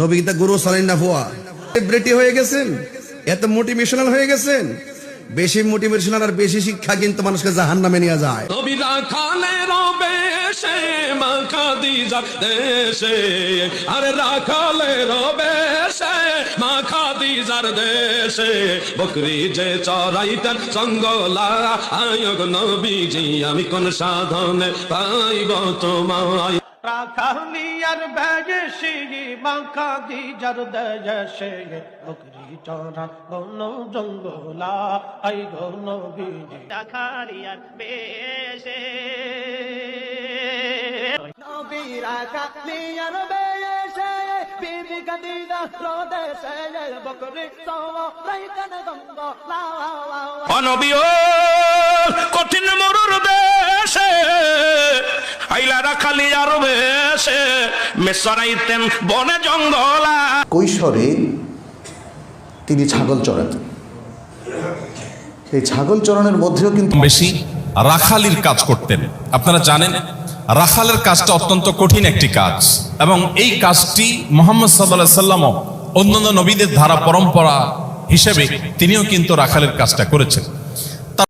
নবী গুরু সালাইন না ফুয়া সেলিব্রিটি হয়ে গেছেন, এত মোটিভেশনাল হয়ে গেছেন। বেশি মোটিভেশনাল আর বেশি শিক্ষা কিন্তু মানুষকে জাহান নামে নিয়ে যায়। যে আমি কোন সাধনে পাইব তোমায়। রাখালিয়ার বেজে মাখা দি যার দেশে বকরি চড়া। গন জঙ্গলা আই গন বিজি। রাখালিয়ার বেশে। বিবি বেশে মেসরাইতেন বনে জঙ্গলা। কৈশোরে তিনি ছাগল চড়াতেন। এই ছাগল চড়ানোর মধ্যেও কিন্তু বেশি রাখালির কাজ করতেন। আপনারা জানেন রাখালের কাজটা অত্যন্ত কঠিন একটি কাজ এবং এই কাজটি মোহাম্মদ সাল্লাহ সাল্লামও অন্যান্য নবীদের ধারা পরম্পরা হিসেবে তিনিও কিন্তু রাখালের কাজটা করেছেন।